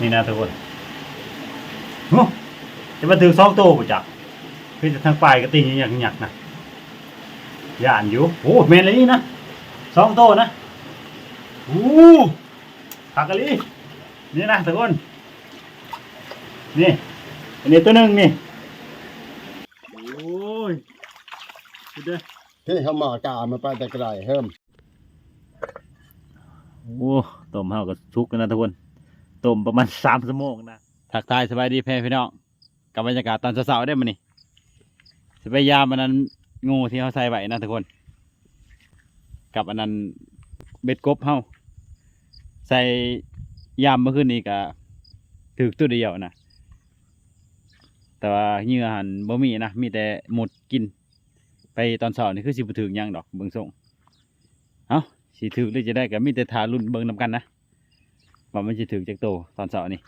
นี่นะทุกคนโอ้จะมาถือซองโตป่ะจ๊ะพี่จะทางปลายก็ตีหยักหยักๆนะย่านอยู่โอ้แมนเลยนี่นะซองโตนะโอ้ผักกะลีนี่นะทุกคนนี่อันนี้ตัวหนึ่งนี่โอ้ยดูดิที่เขามากามาไปแต่ไกลเฮิมโอ้ต้มเฮาก็สุกแล้วนะทุกคน ต้มประมาณสามชั่วโมงนะทักทายสบายดีแพ่พี่น้องกับบรรยากาศตอนเช้าๆได้มานี่สบายยามอันนั้นงูที่เขาใส่ไว้นะทุกคน กับอันนั้นเบ็ดกบเฮาใส่ยามเมื่อคืนนี้ก็ถือตัวเดียวนะแต่ว่าเหงื่อหันบ่มีนะมีแต่หมดกิน ไปตอนเช้านี่คือสิบถึงยังดอกเบิ่งส่งเอ้าสิถือหรือจะได้ก็มีแต่ทารุ่นเบิ่งนำกันนะ ว่ามันสิถือจากโตตอนเช้านี่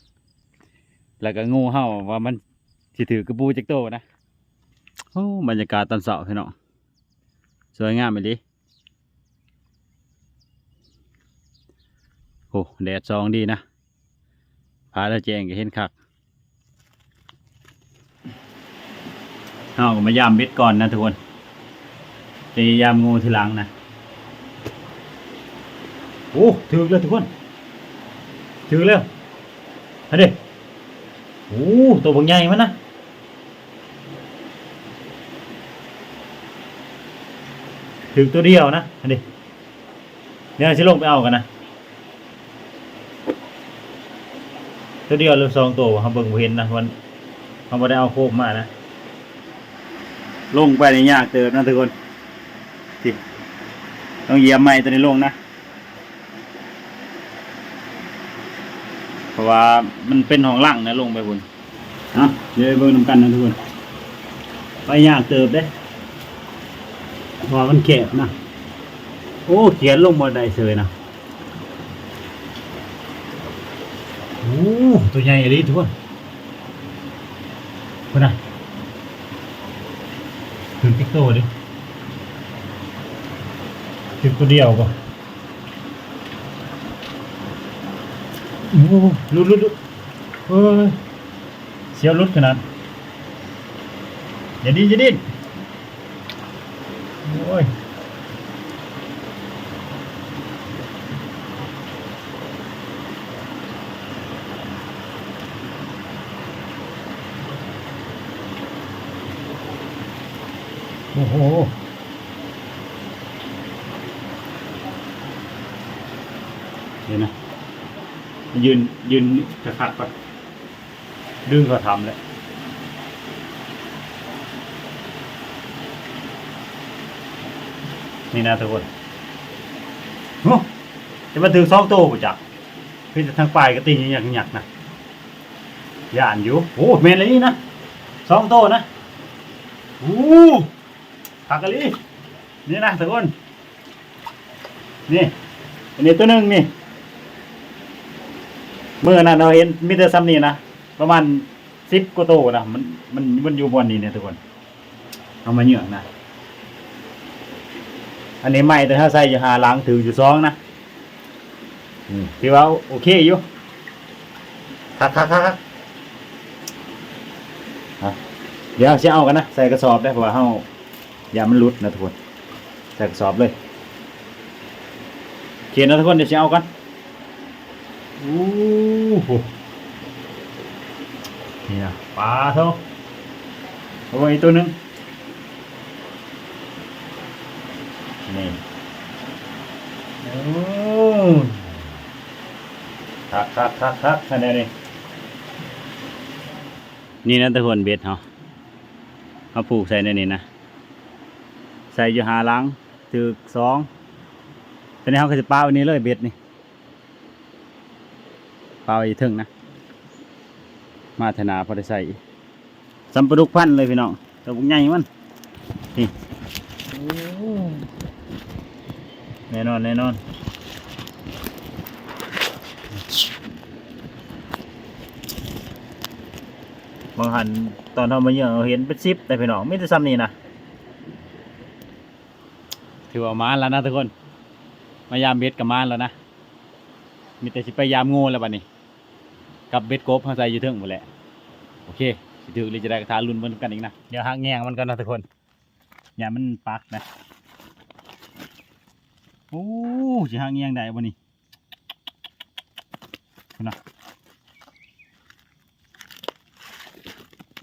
แล้วก็งูเห่าว่ามันสิถือกระปูจากโตนะโอ้บรรยากาศตอนเช้าพี่น้องสวยงามไปดิโอ้แดดซองดีนะพาแล้วแจงก็เห็นคักเอาก็มายามเบ็ดก่อนนะทุกคนจะยามงูทีหลังนะโอ้ถือเลยทุกคน ถือเลยอันนี้โอ้ตัวบางใหญ่มันนะถือตัวเดียวนะอันนี้เดี๋ยวสิลงไปเอากันนะ ตัวเดียวหรือสองตัวเขาเบิ่งเห็นนะวันเขาไม่ได้เอาโคบมานะ ลงไปในยากเติมนะทุกคนสิต้องเยียบไม้ตัวนี้ลงนะ เพราะว่ามันเป็นห้องล่างนะลงไปบนอะเดี๋ยวไปเบิ่งนำกันนะทุกคนไปยากเติบเด้เพราะมันแคบนะโอ้เขียนลงบนไดเสยนะโอ้ตัวใหญ่เลยทุกคนคนนะถึงติ๊กโตดิถึงตัวเดียวก็โอ้ โหลุดลุดลุดเฮ้ยเสียวลุดขนาดอย่าดิ้นอย่าดิ้นโอ้ยโอ้โหเดี๋ยวนะ ยืนยืนจะขัดก่อนดึงก็ทำแล้วนี่นะทุกคนโอ้จะมาถือซองโตปะจ๊ะพี่จะทางปลายก็ตีหยักหยักๆนะย่านอยู่โอ้แมนเลยนี่นะซองโตนะโอ้ผักกะลีนี่นะทุกคนนี่อันนี้ตัวหนึ่งนี่ เมื่อนั้นเราเห็นมิเตอร์ซัมนี่นะประมาณสิบกว่าโตนะมันมันมันอยู่บนนี้เนี่ยทุกคน เอามาเหยื่องนะอันนี้ไม่แต่ถ้าใส่จะหาล้างถืออยู่สองนะอืมที่ว่าโอเคอยู่คักคักคักคักอะเดี๋ยวจะเอากันนะใส่กระสอบได้เพราะว่าเฮาอย่ามันหลุดนะทุกคนใส่กระสอบเลยโอเคนะทุกคนเดี๋ยวจะเอากันโอ้นี่นะปลาเท่าโอ้ยตัวหนึงนี่โอ้คักคักคักคักคะแนนนี่นี่นะทุกคนเบ็ดเขาเขาผูกใส่ในนี่นะ ใส่อยู่หาลังถือสองตอนนี้เขาก็จะปาวันนี้เลยเบ็ดนี่ เปล่าอีกถึงนะ มาธนาพอได้ใส่สัมปลุกพันเลยพี่น้องตัวบุกใหญ่มันนี่แน่นอนแน่นอนบางหันตอนทำมาเยอะเราเห็นเป็นซิปแต่พี่น้องไม่ได้ซ้ำนี่นะถือว่ามาแล้วนะทุกคน มายามเบ็ดกับมาแล้วนะ มีแต่สิไปยามงูแล้วบัดนี้ กับเบ็ดกบเขาใส่อยู่เทิงหมดแหละโอเคสิถือหรือจะได้กระทารุ่นเบิ่นกันอีกนะเดี๋ยวหักแงงมันกันนะทุกคนอย่ามันปักนะโอ้สิหักแงงได้บ่นี่นะ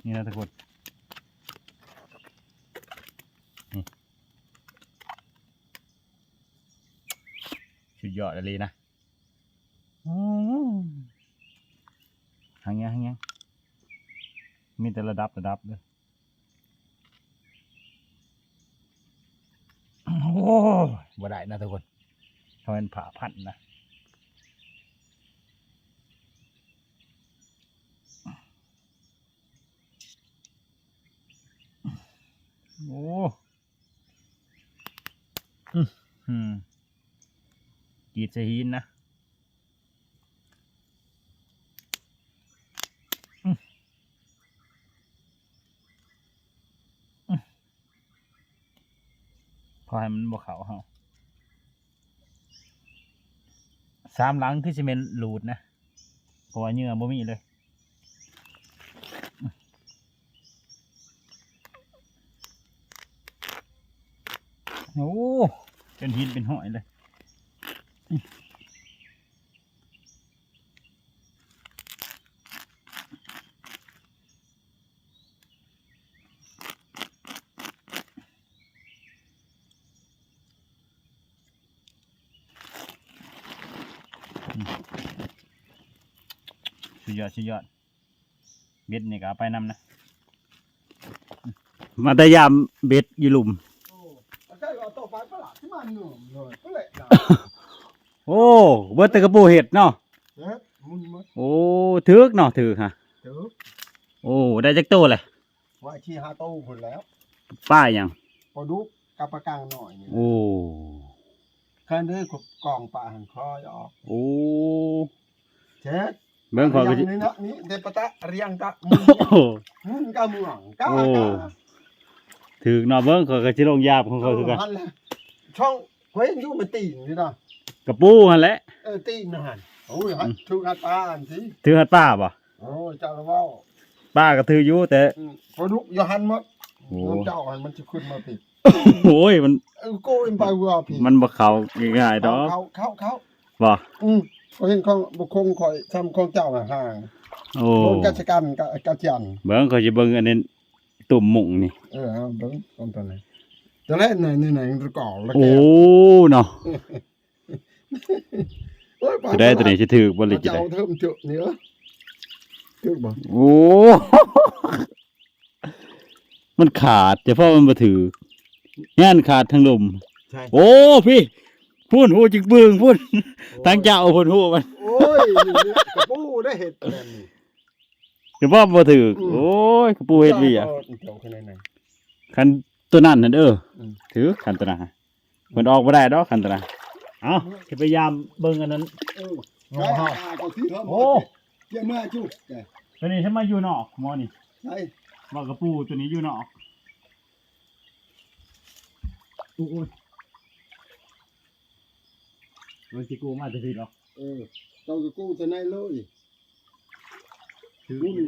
นี่นะทุกคนนี่สุดยอดเลยนะ อืมหางเงี้ยหางเงี้ยมีแต่ระ ดับระดับเลยโอ้บ่ได้นะทุกคนเขาเป็นผ่าพันธุ์นะโอ้อืมอืมกรีดใส่หินนะ พอให้มัน บ่เขาเฮาสามหลังคือสิเป็นหลูดนะเพราะว่าเหงื่อบ่มีเลยโอ้จนหินเป็นห้อยเลย ยอดสุดยอดเบ็ดนี่ก็เอาไปนำนะมาแต่ยามเบ็ดอยู่หลุม โอ้ใช่เอาต่อไปปะล่ะที่มันหนุ่มเลยก็เลยนะโอ้เบิดแต่กระปูเห็ดเนาะเฮ็ดมุนมั้โอ้ถือกเนาะถือกฮะเจอโอ้ได้จักโตเลยไว้ที่หาตู้คนแล้วป้ายยังพอดุกกับปะกังหน่อยนี่โอ้คันนี้กองปลาหันคอยออกโอ้เช็ด เบิ่งขอยก็สิเรียนี่นะนี่เดปะตะเรียงตะมุโอ้นมุนกะเมืองกะโอ้กะถือกเนาะเบิ่งขอยก็สิลงยาบของเขาคือกันหันแหละช่องเว้ยอยู่มันตีนนี่นะกระปูหั่นแหละ เออตีนนะหันโอ้ยหันทุกหันปลาหันสิถือหัดป้าบ่โอ้ยเจ้าละเว้าป้าก็ถืออยู่แต่ อืมพอดุกอย่าหันหมดโอ้น้ำเจ้าหันมันจะขึ้นมาผิดโอ้ยมันเออโก้ยไปวัวผิดมันบ่เข้าง่ายๆดอกเขาเขาเขาบ่อืม เขาเห็นของบุคคลคอยทำของเจ้าน่ะห่างโอ้โคนกัจกันกะกัจจันเบิ่งขอยสิเบิ่งอันนี้ตุ่มหมุงนี่ เออเอาเบิ่งตอนตอนไหนตอนแรกไหนไหนไหนตะกอแล้วโอ้แกเนาะโอ้ยปลาจะได้ตัวนี้สิถือกบ่หรือจะเจ้าได้เทิมเจอะเนื้อถึกบ่โอ้ มันขาดแต่เพราะมันมาถืองานขาดทั้งลม ใช่โอ้พี่ พูนหูจิกเบืองพูนตั้งเจ้าพูนหูมันโอ้ยนี่เนี่ยกระปูได้เห็ดแบบนี้แต่ว่ามาถืออมโอ้ยกระปูเฮ็ดเวียเจ้าขนาดไหนคันตัวนั้นนั่นเอออมถือคันตัวนั้นฮะมันออกบ่ได้ดอกคันตัวนั้นเอาสิพยายามเบิ่งอันนั้นเออได้อาก็ที่เทิมโอ้เจ้าเมื่อจุ๊บแกตัวนี้ฉันมาอยู่นอกหมอนี่ใช่ว่ากระปูตัวนี้อยู่นอกโอ้ย มันสิกูมาจะผิดหรอกเออเจ้าก็กู้ตัวไหนเลยถือดิ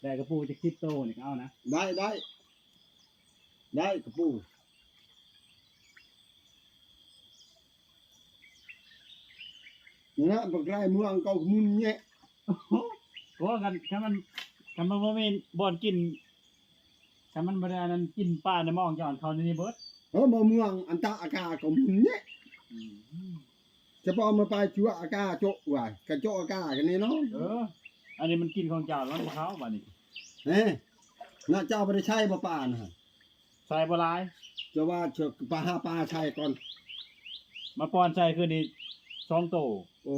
ได้กระปูจะคิดโตนี่ก็เอานะได้ได้ได้กระปูนี่นะบักไร่เมืองเก่ามุนแยะเพราะว่ากันถ้ามันถ้ามันบ่มีบ่อนกินถ้ามันบ่ได้อันนั้นกินปลาในหม้องย้อนเขาในนี่เบิด เออมาเมืองอันตะอากาก็มุนแยะจะพอมาไปจัวอากาโจะว่ากระโจะอากากันนี่เนาะเออ อันนี้มันกินของเจ้าแล้วมันบ่เขาบัดนี้เอ้น่าเจ้าบ่ได้ใช้บ่ป่านะฮะใส่บ่หลายจะว่าเชกปลาหาปลาใช้ก่อน มาป้อนใส่คือนี่สองโตโอ้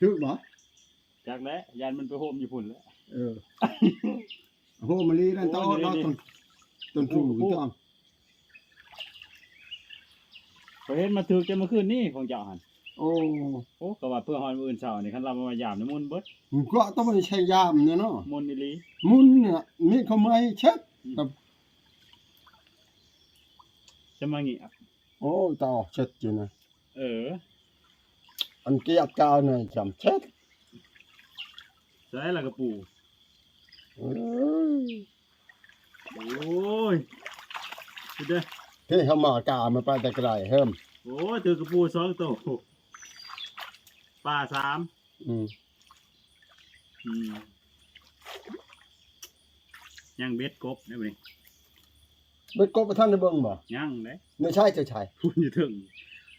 ถึกบ่จากแล้วยันมันไปโฮมญี่ปุ่นแล้วเออ โหมะลีนั่นต้อโอ้ยต้อนี่ต้นต้นผูต้นก็เห็นมาถือจะมาคืนนี่ของเจ้าหั่นโอ้โอ้ก็ว่าเพื่อฮอนมื้ออื่นเช้านี่คันเรามายามนี่มุนเบิดมันก็ต้องไปใช้ยามเนี่ยเนาะมุนอีหลีมุนเนี่ยมีเขาไม่เช็ดจะมางี้อะโอ้ยตาเช็ดจริงนะเออ อันเกียดกาวเนี่ยจำเช็ดใช่ละกระปู เอ้ยโอ้ยดูเด้อที่เขามากามาไปแต่ไกลเฮิมโอ้ยเจอกระปูสองตัวปลาสามอืมอืมยังเบ็ดกบได้ไหมเบ็ดกบไปท่านในเบิ่งบ่ยังเลยไม่ใช่จะใช่พูดอยู่ถึง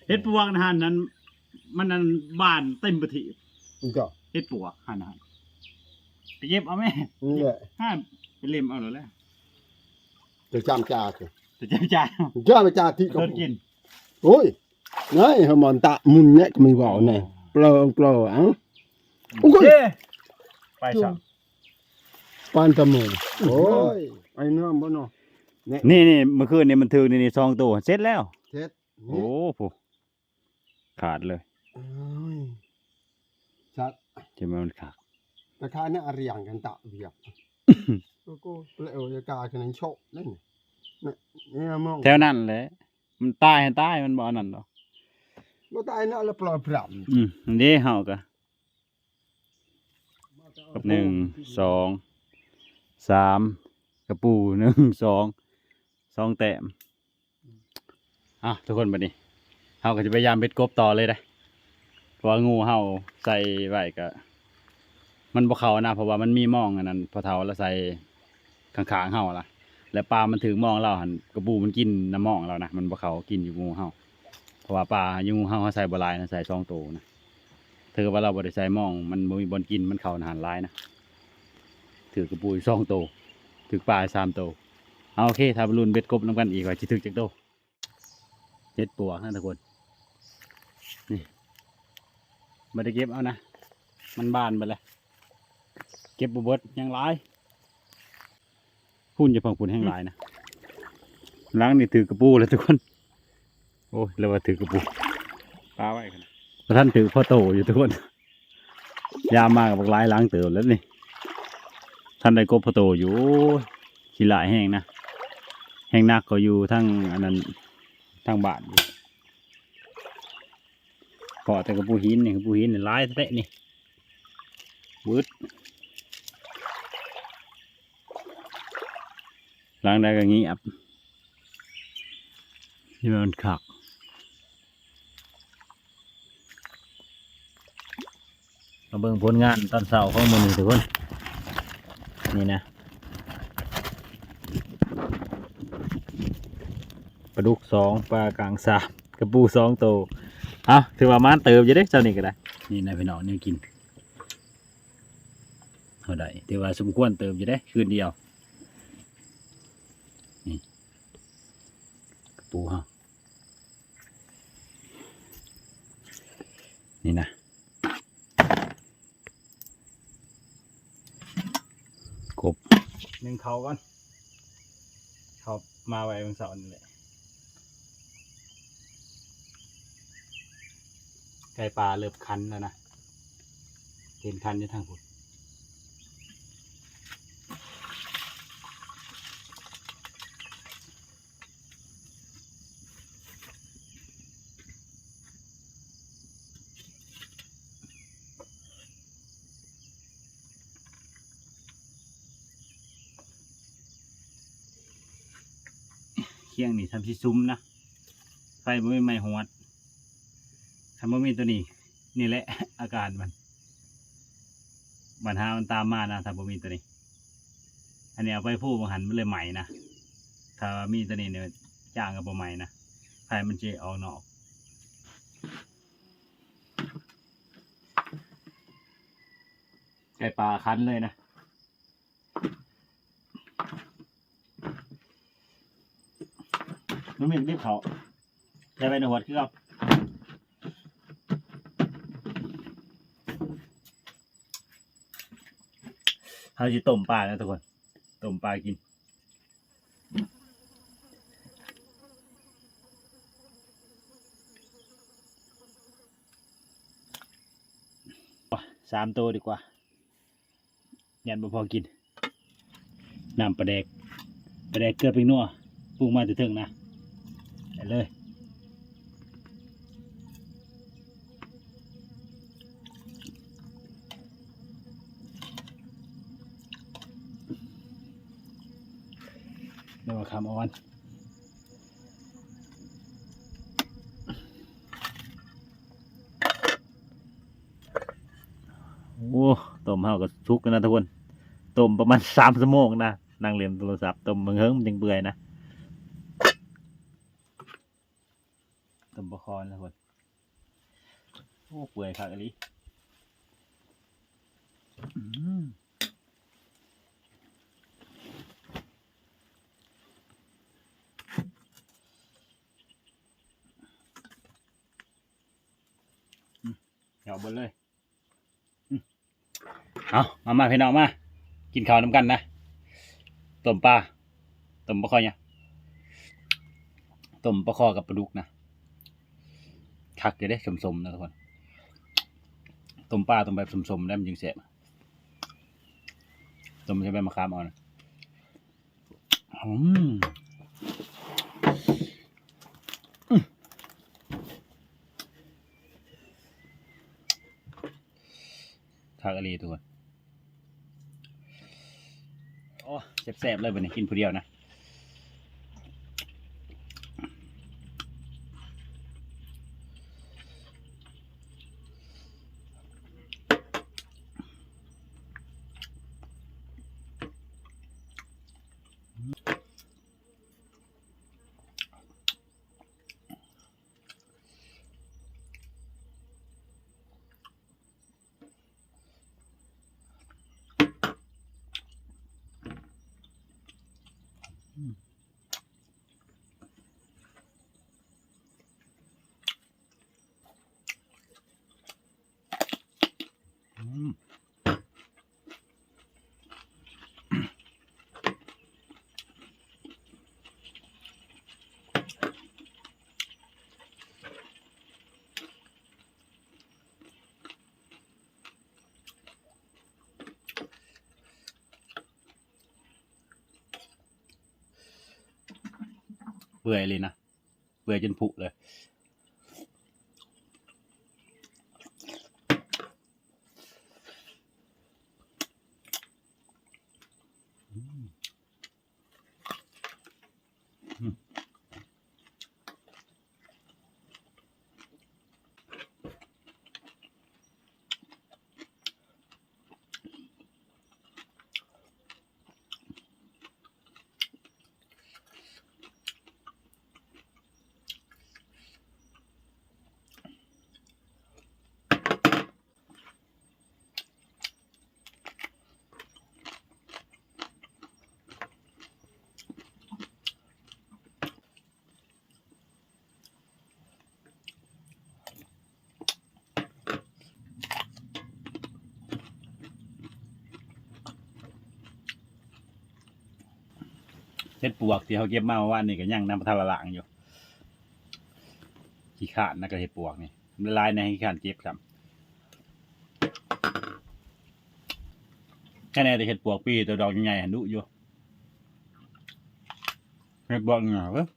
เฮ็ดปวกนะฮะนั้น มันนั้นบานเต็มปฏิก็เฮ็ดปวกหันหัน ไปเก็บเอาไหมนี่แหละห้ามไปเล่มเอาแล้วแหละจะจำจ่าคือจะจ่ายจ่ายจ้าไปจ่าที่ต้นกินโอ้ยไงเขามอนตะมุนเนี่ยก็ไม่บอกแน่เปล่าเปล่าเอ้าโอ้ยเย้ไปสักปานตะมือโอ้ยไอ้เนื้อบ่เนาะนี่นี่เมื่อคืนนี่มันถึงนี่นี่ซองตัวเสร็จแล้วเท็ดโอ้โหขาดเลยโอ้ยชัดใช่ไหมมันขาด แต่ค่าเนี่ยอะไรอย่างกันตะเบียบก็ก็เปล่าจะกากันนั้นโชคนั่นนี่นี่เนี่ยมองแถวนั้นแหละมันตายให้ตายมันบ่อันนั่นดอกบ่ตายนะแล้วปล่อยปรับอืมอันนี้เฮาก็หนึ่งสองสามกระปูหนึ่งสองสองแต้มอะทุกคนบัดนี้เฮาก็จะพยายามเบ็ดกบต่อเลยได้อเพราะว่างูเฮาใส่ไว้ก็ มันบ่เข้านะเพราะว่ามันมีมองอันนั้นพอเท่าแล้วใส่ข้างๆเฮาละแล้วปลา มันถึงมองเราหันกระปูมันกินน้ำมองเรานะมันบ่เข้ากินอยู่งูเฮาเพราะว่าปลาอยู่งูเฮาเขาใส่บลายนะใส่สองโตนะถือว่าเราบ่ได้ใส่มอง มันบ่มีบนกินมันเข้าอาหารหลายนะถือกระปูอยู่สองโตถือปลาสามโตเอาโอเคถ้ารุนเบ็ดกบน้ำกันอีกว่าสิถึกจักโตเจ็ดปวกนะทุกคนนี่บ่ได้เก็บเอานะ มันบานไปเลย ก็บบ่เบิดยังหลายพุ่นจะพังพุ่นแห้งหลายนะล้างนี่ถือกระปูเลยทุกคน โอ้ยแล้วว่าถือกระปูปลาไว้กันพระท่านถือพ่อโตอยู่ทุกคน ยามมากับบักหลายล้างเติมแล้วนี่ท่านได้กบพ่อโตอยู่ขี้หลายแห้งนะแห้งนักก็อยู่ทั้งอันนั้นทั้งบาทอยู่เกาะแต่กระปูหินนี่กระปูหินนี่หลายแตะนี่วืด ล้างได้ก็งี้อับนี่มันขักมาเบิ่งผลงานตอนเสาร์ของมือนี้ทุกคน นี่นะปลาดุกสองปลากลางสามกระปูสองโตวเอาถือว่ามันเติมจะได้เจ้านี่ก็ได้ นี่นะพี่น้องนี่กินเท่าไดถือว่าสมควรเติมจะได้คืนเดียว ปูฮะนี่นะ กบหนึ่งเขาก่อนเขามาไว้บนเสาร์นี่แหละไก่ปลาเริ่มคันแล้วนะเห็นคันอยู่ทางพุด คียงนี่ทำที่ซุ้มนะไฟบ่มีไม้หวดทำบ่มีตัวนี้ นี่แหละ อาการมันปัญหามันตามมานะถ้าบ่มีตัวนี้ อันนี้เอาไปพูดบางหันมันเลยใหม่นะถ้ามีตัวนี้เนี่ยจ้างกับบ่ใหม่นะไฟมันจะออกนอกไก่ปลาคั้นเลยนะ น้ำมันรีบเขาใช้ไปในหัวคือเอาเขาจะต้มปลาแล้วทุกคนต้มปลากินสามตัวดีกว่ายันบ่พอกินน้ำปลาแดกปลาแดกเกลือพริกนัวปรุงมาถึงนะ เลยเดี๋ยวคำออนโอ้ต้มเฮาก็ชุกนะทุกคนต้มประมาณสามชั่โมงนะนั่งเรียนโทรศัพท์ต้มมึงเฮิงมันยังเบื่อนะ ต้มบะคอนนะทุกคนโอ้เปื่อยคักอีหลีอืมเดี๋ยวบนเลยเอามามาพี่น้องมา กินข้าวน้ำกันนะต้มปลาต้มปลาคอเนี่ยต้มปลาคอกับปลาดุกนะ คักจะได้สมๆนะทุกคนต้มปลาต้มแบบสมๆได้มันจึงเสร็จต้มใช้ใบมะขามเอานะอืมคักอะไรทุกคนโอ้แซ่บๆเลยวันนี้กินผู้เดียวนะ เปื่อยเลยนะ เปื่อยจนผุเลย เฮ็ดปวกที่เขาเก็บมาเมื่อวานนี่ก็ยังนำมาทาละลางอยู่ขี้ขาดนะก็เฮ็ดปวกนี่ละลายในขี้ขาดเก็บครับแค่ไหนแต่เห็ดปวกปีตัวดอกใหญ่ๆหันดุอยู่เห็ดปวกเหงาเว้ย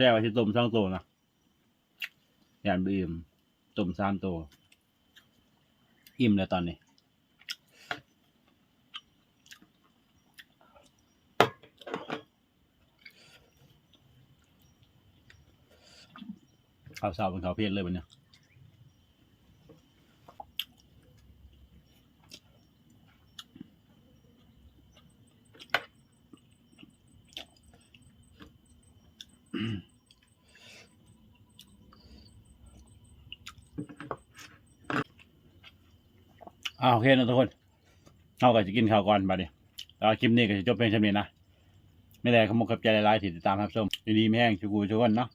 แค่ว่าสิต้มสองตัวนะยานบอิ่มต้มสามตัว อิ่มแล้วตอนนี้ข้าวเช้าเป็นข้าวเพลเลยวันเนี้ โอเคนะทุกคนเราก็จะกินข้าวก่อนบัดนี้แล้วคลิปนี้ก็จะจบเพียงเท่านี้นะไม่ได้ขโมยขับใจหลายๆที่ติดตามครับส้มดีๆไม่แห้งชูกูชูกคนเนาะ